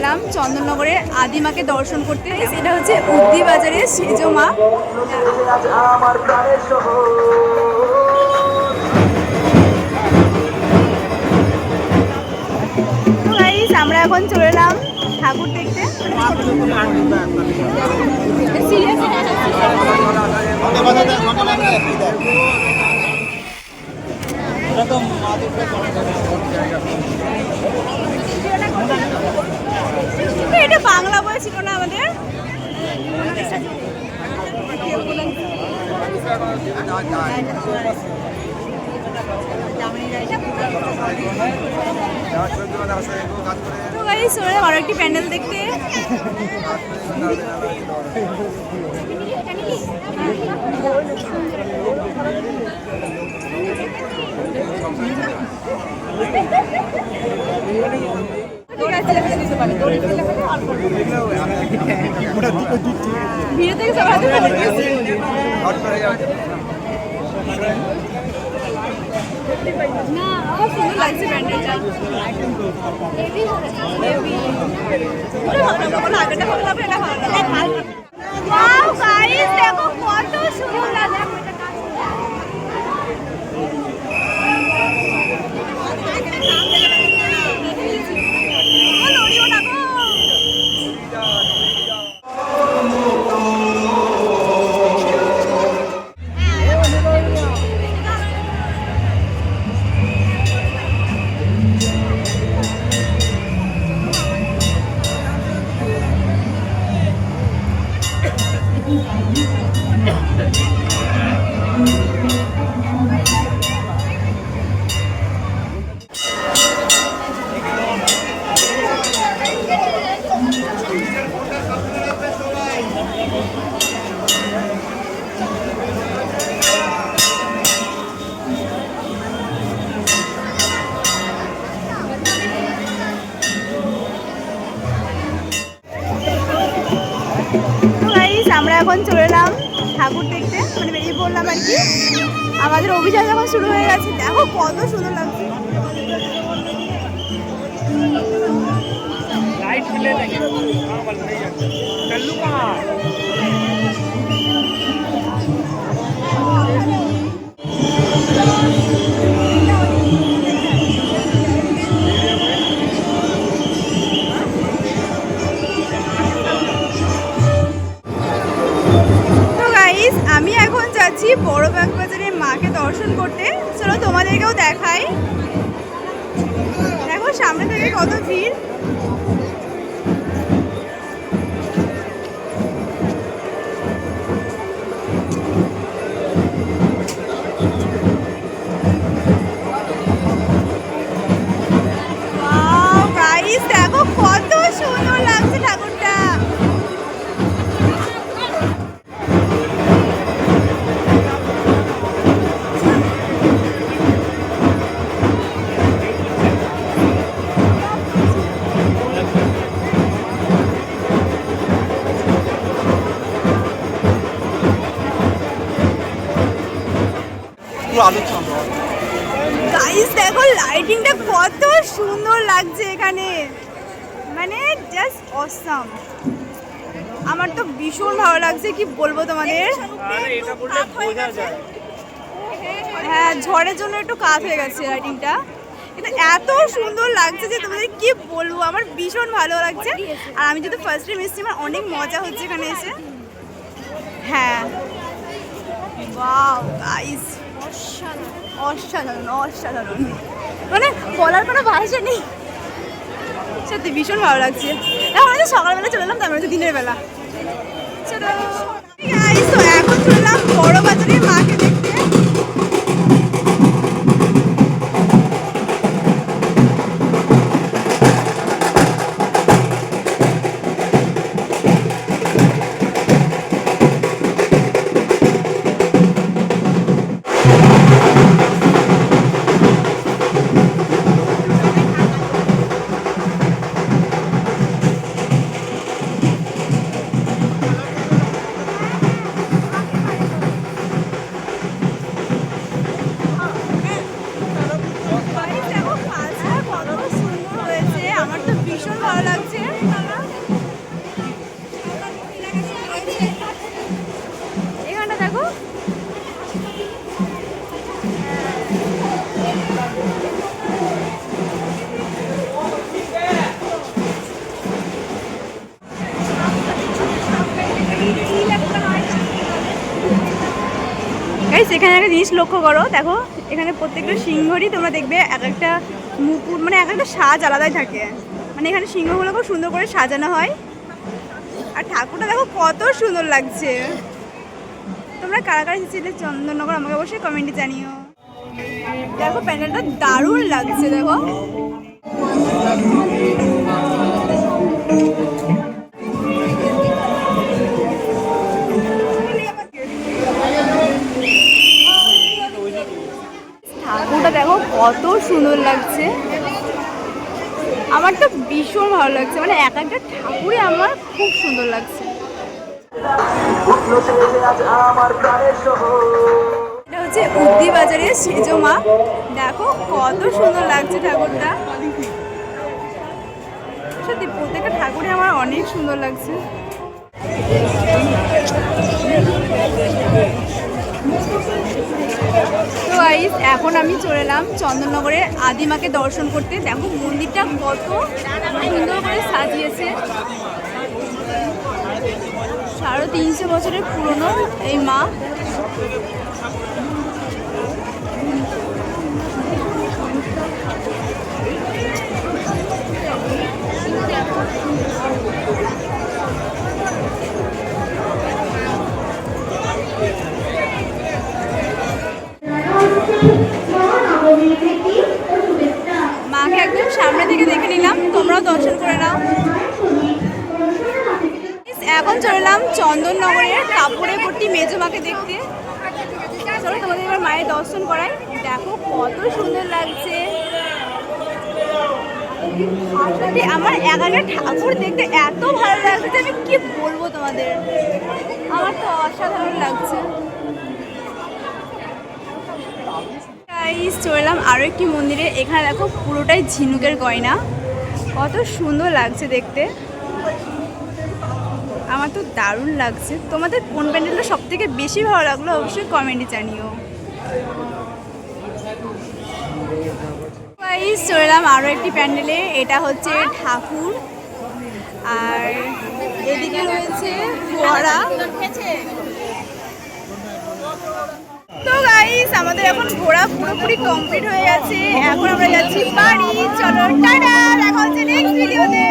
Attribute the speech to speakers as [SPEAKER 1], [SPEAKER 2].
[SPEAKER 1] এলাম চন্দননগরের আদিমাকে দর্শন করতে। এটা হচ্ছে উদ্দি বাজারের সেজো মা
[SPEAKER 2] আমার
[SPEAKER 1] এখন চলে এলাম ঠাকুর দেখতে বাংলা বই ছিল না আমাদের তো গাইস চলে আরও একটি প্যান্ডেল দেখতে ঠিক আছে ভিড় থেকে আছে। না আমার সুন্দর লাগছে প্যান্ডেলটা হেভি হেভি এটা ভালো লাগল কোনো আগেটা ভালো লাগল এটা ভালো লাগল এখন চলে এলাম ঠাকুর দেখতে। মানে বেরিয়ে পড়লাম আর কি। আমাদের অভিযান যখন শুরু হয়ে গেছে। দেখো কত সুন্দর লাগছে। লাইট বড় বাজারে মাকে দর্শন করতে। চলো তোমাদেরকেও দেখাই। দেখো সামনে থেকে কত ভিড়। গাইস দেখো লাইটিংটা কত সুন্দর লাগছে এখানে। মানে জাস্ট অসাম আমার তো ভীষণ ভালো লাগছে কি বলব তোমাদের?
[SPEAKER 3] যায়
[SPEAKER 1] হ্যাঁ ঝড়ের জন্য একটু কাজ হয়ে গেছে লাইটিংটা কিন্তু এত সুন্দর লাগছে যে তোমাদের কি বলব আমার ভীষণ ভালো লাগছে। আর আমি যদি ফার্স্ট টাইম এসেছি আমার অনেক মজা হচ্ছে এখানে এসে। হ্যাঁ। ওয়াও গাইস অসাধারণ অসাধারণ মানে বলার কোনো ভাষা নেই। সত্যি, ভীষণ ভালো লাগছে। এখন হচ্ছে সকালবেলা চলে এলাম, তারপরে দিনের বেলা। এখন চললাম বড় বাজারের মাকে দেখতে। গাইস এখানে একটা জিনিস লক্ষ্য করো। দেখো, এখানে প্রত্যেকটা সিংহরই তোমরা দেখবে এক একটা মুকুট মানে এক একটা সাজ আলাদাই থাকে। মানে এখানে সিংহগুলো খুব সুন্দর করে সাজানো হয়। আর ঠাকুরটা দেখো কত সুন্দর লাগছে। তোমরা কারা কারা এসেছিলে চন্দননগর আমাকে অবশ্যই কমেন্টে জানিও। দেখো, প্যান্ডেলটা দারুণ লাগছে, দেখো। সুন্দর লাগছে। আমার তো ভীষণ ভালো লাগছে। মানে এক একটা ঠাকুরই আমার খুব সুন্দর লাগছে। এটা হচ্ছে উদ্দি বাজারের সেজো মা। দেখো কত সুন্দর লাগছে ঠাকুরটা। সত্যি প্রত্যেকটা ঠাকুরই আমার অনেক সুন্দর লাগছে। গাইস, এখন আমি চলে এলাম চন্দননগরের আদিমাকে দর্শন করতে। দেখো, মন্দিরটা কত সুন্দর করে সাজিয়েছে। সাড়ে তিনশো বছরের পুরনো এই মা। মাকে দর্শন করে নাও। এখন চলে এলাম চন্দননগরের কাপড়ে ভর্তি মেজো মাকে দেখতে। চলো তোমাদের এবার মায়ের দর্শন করাই। দেখো কত সুন্দর লাগছে। সত্যি আমার একটা ঠাকুর দেখতে এত ভালো লাগছে আমি কি বলব তোমাদের? আমার তো অসাধারণ লাগছে। চলে এলাম আরও একটি মন্দিরে। এখানে দেখো পুরোটাই ঝিনুকের গয়না। কত সুন্দর লাগছে দেখতে। আমার তো দারুণ লাগছে। তোমাদের কোন প্যান্ডেলটা সব থেকে বেশি ভালো লাগল অবশ্যই কমেন্টে জানিও। চলে আরও একটি প্যান্ডেলে। এটা হচ্ছে ঠাকুর। আর এদিকে রয়েছে ফোয়ারা। তো গাইস আমাদের এখন ঘোরা পুরোপুরি কমপ্লিট হয়ে গেছে। এখন আমরা যাচ্ছি বাড়ি। চলো, টাটা! দেখা হচ্ছে নেক্সট ভিডিওতে